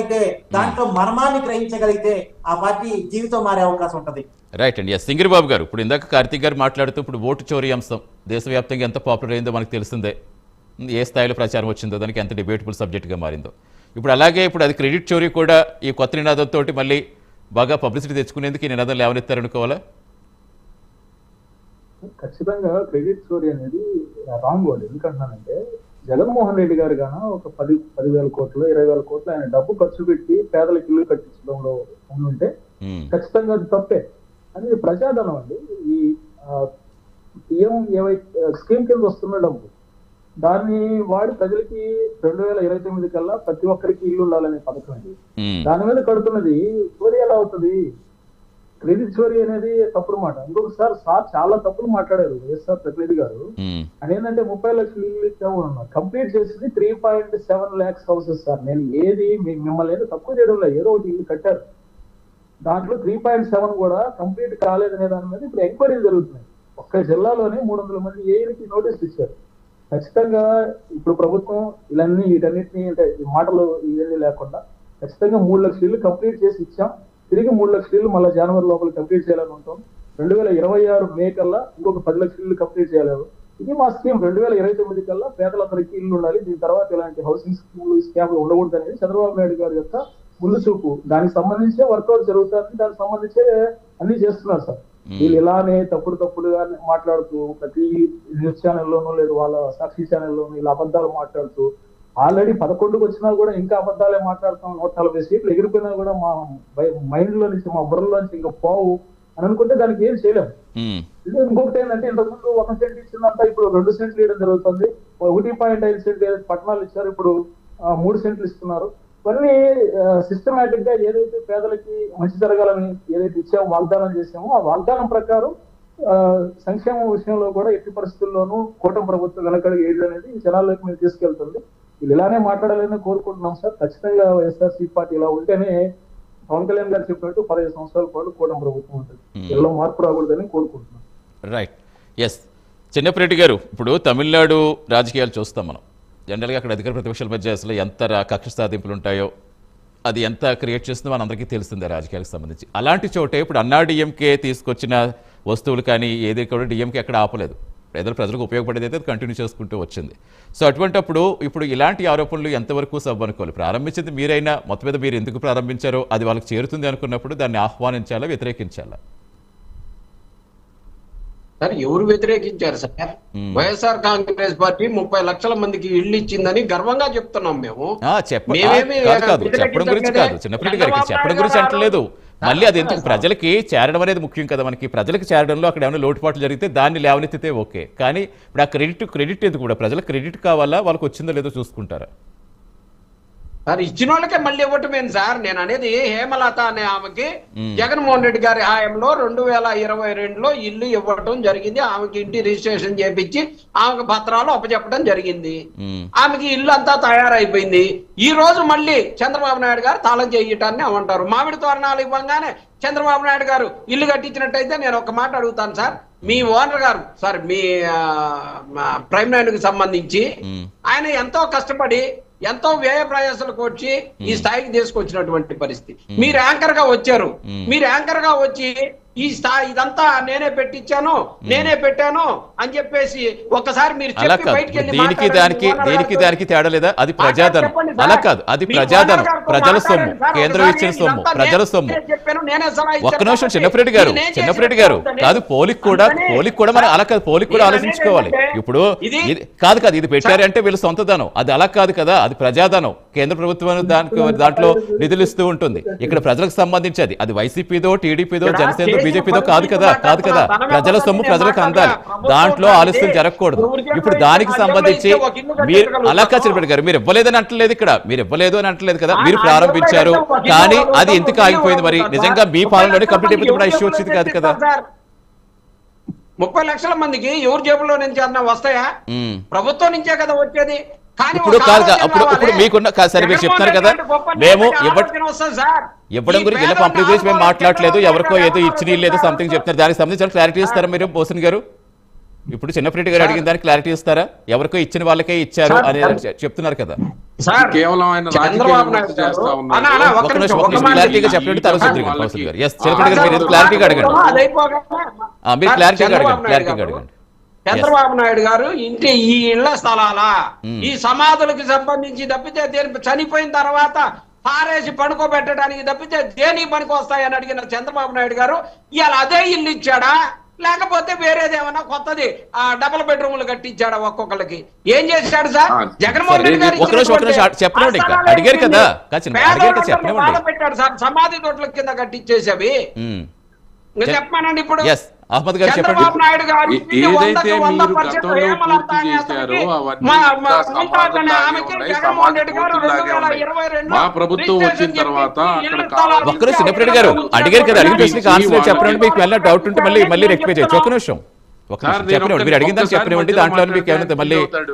చూడగలిగితే దాంట్లో మర్మాన్ని గ్రహించగలిగితే ఆ పార్టీ జీవితం మారే అవకాశం ఉంటది. రైట్ అండి ఎస్ సింగిరి బాబు గారు ఇప్పుడు ఇందాక కార్తీక్ గారు మాట్లాడుతూ ఇప్పుడు ఓటు చోరీ అంశం దేశవ్యాప్తంగా ఎంత పాపులర్ అయిందో మనకు తెలిసిందే. ఏ స్థాయిలో ప్రచారం వచ్చిందో దానికి ఎంత డిబేటబుల్ సబ్జెక్ట్గా మారిందో. ఇప్పుడు అలాగే ఇప్పుడు అది క్రెడిట్ చోరీ కూడా ఈ కొత్త నినాదంతో మళ్ళీ బాగా పబ్లిసిటీ తెచ్చుకునేందుకు ఈ నినాదం లేవనెత్తారనుకోవాలా? ఖచ్చితంగా క్రెడిట్ స్టోరీ అనేది రాంగ్ వర్డ్ ఎందుకంటున్నానంటే జగన్మోహన్ రెడ్డి గారు గాన ఒక పది పదివేల కోట్లు ఇరవై వేల కోట్లు ఆయన డబ్బు ఖర్చు పెట్టి పేదలకు ఇల్లు కట్టించడంలో ఉమ్, ఖచ్చితంగా అది తప్పే. అనేది ప్రజాధనం అండి. ఈ పిఎం ఏవైతే స్కీమ్ కింద వస్తున్న డబ్బు. దాన్ని వాడి ప్రజలకి రెండు వేల ఇరవై తొమ్మిది కల్లా ప్రతి ఒక్కరికి ఇల్లు ఉండాలనే పథకం ఉమ్, దాని మీద కడుతున్నది. చోరీ ఎలా అవుతుంది? క్రెడిట్ చోరీ అనేది తప్పుడు మాట. ఇంకొకసారి సార్ చాలా తప్పులు మాట్లాడారు వైఎస్ఆర్ ప్రతినిధి గారు. ఉమ్, అదేంటంటే ముప్పై లక్షలు ఇల్లు ఇచ్చాము కంప్లీట్ చేసింది three point seven lakhs houses sir. నేను ఏది మిమ్మల్ని ఏదో తక్కువ చేయడం లేదు. ఏదో ఒకటి ఇల్లు కట్టారు. దాంట్లో త్రీ పాయింట్ సెవెన్ కూడా కంప్లీట్ కాలేదనే దాని మీద ఇప్పుడు ఎంక్వైరీలు జరుగుతున్నాయి. ఒక్క జిల్లాలోనే మూడు వందల మంది ఏఈకి నోటీస్ ఇచ్చారు. ఖచ్చితంగా ఇప్పుడు ప్రభుత్వం ఇవన్నీ వీటన్నిటిని అంటే ఈ మాటలు ఇవన్నీ లేకుండా ఖచ్చితంగా మూడు లక్షల ఇల్లు కంప్లీట్ చేసి ఇచ్చాం. తిరిగి మూడు లక్షల ఇల్లు మళ్ళీ జనవరి లోపల కంప్లీట్ చేయాలని ఉంటాం. రెండు వేల ఇరవై ఆరు మే కల్లా ఇంకొక పది లక్షల ఇల్లు కంప్లీట్ చేయాలి. ఇది మా స్కీమ్ రెండు వేల ఇరవై తొమ్మిది కల్లా పేదలందరికీ ఇల్లు ఉండాలి. దీని తర్వాత ఇలాంటి హౌసింగ్ స్కీమ్లు స్కామ్లు ఉండకూడదు అనేది చంద్రబాబు నాయుడు గారి యొక్క ముందు చూపు. దానికి సంబంధించే వర్కౌట్ జరుగుతుంది. దానికి సంబంధించే అన్ని చేస్తున్నారు సార్. వీళ్ళు ఇలానే తప్పుడు తప్పుడుగా మాట్లాడుతూ ప్రతి న్యూస్ ఛానల్లోనూ లేదు వాళ్ళ సాక్షి ఛానల్లోనూ ఇలా అబద్ధాలు మాట్లాడుతూ ఆల్రెడీ పదకొండుకు వచ్చినా కూడా ఇంకా అబద్ధాలే మాట్లాడుతాం నూట నలభై సీట్లు ఎగిరిపోయినా కూడా మా మైండ్లో నుంచి మా బుర్రలో నుంచి ఇంకా పోవు అని అనుకుంటే దానికి ఏం చేయలేము ఇంకొకటి ఏంటంటే ఇంతకుముందు ఒక సెంట్ ఇచ్చిందంతా ఇప్పుడు రెండు సెంట్లు ఇవ్వడం జరుగుతుంది. ఒకటి పాయింట్ ఐదు సెంట్లు ఏదైతే పట్టణాలు ఇచ్చారు ఇప్పుడు మూడు సెంట్లు ఇస్తున్నారు. ఇవన్నీ సిస్టమేటిక్గా ఏదైతే పేదలకి మంచి జరగాలని ఏదైతే ఇచ్చామో వాగ్దానం చేసామో ఆ వాగ్దానం ప్రకారం ఆ, సంక్షేమం విషయంలో కూడా ఎట్టి పరిస్థితుల్లోనూ కూటమి ప్రభుత్వం వెనకడుగు ఏడు అనేది జనాల్లోకి మేము తీసుకెళ్తుంది. వీళ్ళు ఇలానే మాట్లాడాలని కోరుకుంటున్నాం సార్. ఖచ్చితంగా వైఎస్ఆర్సీ పార్టీ ఇలా ఉంటేనే పవన్ కళ్యాణ్ గారు చెప్పినట్టు పదిహేను సంవత్సరాల పాటు కూటమి ప్రభుత్వం ఉంటుంది. ఇలా మార్పు రాకూడదని కోరుకుంటున్నాం. రైట్ ఎస్ చిన్నప్పరెడ్డి గారు ఇప్పుడు తమిళనాడు రాజకీయాలు చూస్తాం మనం. జనరల్గా అక్కడ అధికార ప్రతిపక్షాల మధ్య అసలు ఎంత కక్ష సాధింపులు ఉంటాయో అది ఎంత క్రియేట్ చేస్తుందో మనందరికీ తెలిసిందే రాజకీయాలకు సంబంధించి. అలాంటి చోటే ఇప్పుడు అన్నా డిఎంకే తీసుకొచ్చిన వస్తువులు కానీ ఏది కూడా డిఎంకే అక్కడ ఆపలేదు. పేదల ప్రజలకు ఉపయోగపడేది అయితే కంటిన్యూ చేసుకుంటూ వచ్చింది. సో అటువంటప్పుడు ఇప్పుడు ఇలాంటి ఆరోపణలు ఎంతవరకు సబ్ అనుకోవాలి ప్రారంభించింది మీరైనా మొత్తం మీద మీరు ఎందుకు ప్రారంభించారో అది వాళ్ళకి చేరుతుంది అనుకున్నప్పుడు దాన్ని ఆహ్వానించాలా వ్యతిరేకించాలా? సార్ ఎవరు వ్యతిరేకించారు సార్. వైఎస్ఆర్ కాంగ్రెస్ పార్టీ ముప్పై లక్షల మందికి ఇల్లు ఇచ్చిందని గర్వంగా చెప్తున్నాం మేము. చెప్పడం గురించి కాదు. చిన్నప్పటి గారికి చెప్పడం గురించి గారు అంటలేదు. మళ్ళీ అది ఎందుకు? ప్రజలకి చేరడం అనేది ముఖ్యం కదా మనకి. ప్రజలకు చేరడంలో అక్కడ ఏమైనా లోటుపాట్లు జరిగితే దాన్ని లేవనెత్తితే ఓకే. కానీ ఇప్పుడు ఆ క్రెడిట్ క్రెడిట్ ఎందుకు కూడా? ప్రజలకు క్రెడిట్ కావాలా? వాళ్ళకి వచ్చిందో లేదో చూసుకుంటారా? సార్ ఇచ్చిన వాళ్ళకే మళ్ళీ ఇవ్వటమేంది సార్? నేను అనేది హేమలత అనే ఆమెకి. జగన్మోహన్ రెడ్డి గారి హాయంలో రెండు వేల ఇరవై రెండులో ఇల్లు ఇవ్వటం జరిగింది. ఆమెకి ఇంటి రిజిస్ట్రేషన్ చేపించి ఆమెకు పత్రాలు అప్పచెప్పడం జరిగింది. ఆమెకి ఇల్లు అంతా తయారైపోయింది. ఈ రోజు మళ్ళీ చంద్రబాబు నాయుడు గారు తాళం చేయటాన్ని అమంటారు మామిడి తోరణాలు ఇవ్వగానే చంద్రబాబు నాయుడు గారు ఇల్లు కట్టించినట్టయితే నేను ఒక మాట అడుగుతాను సార్. మీ ఓనర్ గారు సార్ మీ ప్రైమ్కి సంబంధించి ఆయన ఎంతో కష్టపడి ఎంతో వ్యయ ప్రయాసాలకు వచ్చి ఈ స్థాయికి తీసుకొచ్చినటువంటి పరిస్థితి. మీరు యాంకర్గా వచ్చారు. మీరు యాంకర్గా వచ్చి ఈ స్థాయి ఇదంతా నేనే పెట్టించాను నేనే పెట్టాను అని చెప్పేసి ఒక్కసారి మీరు దీనికి దానికి దీనికి. దానికి తేడా లేదా? అది ప్రజాధనం. అలా కాదు. అది ప్రజాధనం ప్రజల సొమ్ము. కేంద్రం ఒకసారి ఇచ్చిన సొమ్ము. ప్రజల సొమ్ము. ఒక్క నిమిషం కాబట్టి చిన్నప్పరెడ్డి గారు. చేసిన గారు. కాదు పోలికి కూడా పోలికి కూడా మనం అలా కాదు. పోలికి కూడా ఆలోచించుకోవాలి. ఇప్పుడు కాదు కాదు ఇది పెట్టారంటే వీళ్ళు సొంతదనం అది అలా కాదు కదా. అది ప్రజాధనం. కేంద్ర ప్రభుత్వం దానికి దాంట్లో నిధులు ఇస్తూ ఉంటుంది ఇక్కడ ప్రజలకు సంబంధించి అది వైసీపీదో టీడీపీదో చేసిన బీజేపీదో కాదు కదా. కాదు కదా ప్రజల సొమ్ము ప్రజలకు అందాలి. దాంట్లో ఆలస్యం జరగకూడదు ఇప్పుడు దానికి సంబంధించి మీరు. అలా గారు మీరు ఇవ్వలేదని అంటలేదు ఇక్కడ మీరు ఇవ్వలేదు అని అంటలేదు కదా మీరు ప్రారంభించారు కానీ అది ఎందుకు ఆగిపోయింది మరి నిజంగా మీ. పాలనలోనే కంప్లీట్ అయిపోతే కూడా ఇష్యూ వచ్చింది కాదు కదా. ముప్పై లక్షల మందికి ఎవరి జేబులో నుంచి అన్న వస్తాయా. ప్రభుత్వం నుంచే కదా వచ్చేది ఇప్పుడు కాదు అప్పుడు- ఇప్పుడు. మీకున్న- కాదు సరే, మీరు చెప్తున్నారు కదా, మేము. ఇవ్వడం గురించి ఇలా పంపిణీ గురించి మేము మాట్లాడలేదు ఎవరికో ఏదో ఇచ్చిన లేదు సంథింగ్ చెప్తున్నారు. దానికి సంబంధించి క్లారిటీ ఇస్తారా మీరు బోసన్ గారు? ఇప్పుడు చిన్నప్పటి గారు అడిగిన దానికి క్లారిటీ ఇస్తారా? ఎవరికో ఇచ్చిన వాళ్ళకే ఇచ్చారు అని. చెప్తున్నారు కదా. కేవలం ఆయన క్లారిటీగా చెప్పండి గారు. ఎస్ చిన్నప్పటి గారు మీరు క్లారిటీగా అడగండి. మీరు క్లారిటీగా అడగండి క్లారిటీగా అడగండి. చంద్రబాబు నాయుడు గారు ఇంటి ఈ ఇళ్ళ స్థలాలా మ్మ్. ఈ సమాధులకు సంబంధించి తప్పితే దేని చనిపోయిన తర్వాత పారేసి పడుకోబెట్టడానికి తప్పితే దేనికి పనికి వస్తాయని అడిగిన చంద్రబాబు నాయుడు గారు ఇవాళ అదే ఇల్లు ఇచ్చాడా? లేకపోతే వేరేది ఏమన్నా కొత్తది? ఆ డబుల్ బెడ్రూమ్లు కట్టించాడా ఒక్కొక్కరికి ఏం చేశాడు సార్? జగన్మోహన్ రెడ్డి గారు పెట్టాడు సార్ సమాధి తోటల కింద కట్టించేసేవి. మ్మ్. ఇంకా చెప్- చెప్పమానండి ఇప్పుడు. అహ్మద్ గారు చెప్పండి. ఏదైతే మీరు గతంలో పూర్తి చేశారో అవన్నీ మా- ప్రభుత్వం వచ్చిన తర్వాత అక్కడ చిన్నప్పటి గారు అడిగారు కదా అడిగిన ఈ- ప్రశ్నకి ఆన్సర్ చెప్పండి మీకు మళ్ళీ డౌట్ ఉంటే మళ్ళీ మళ్ళీ రెక్టిఫై చేయొచ్చు. ఒక్క నిమిషం ఒక నిమిషం చెప్పనివ్వండి మీరు అడిగిన దాన్ని చెప్పనివ్వండి మధ్యలో దాంట్లో మీకు ఏమైనా మళ్ళీ.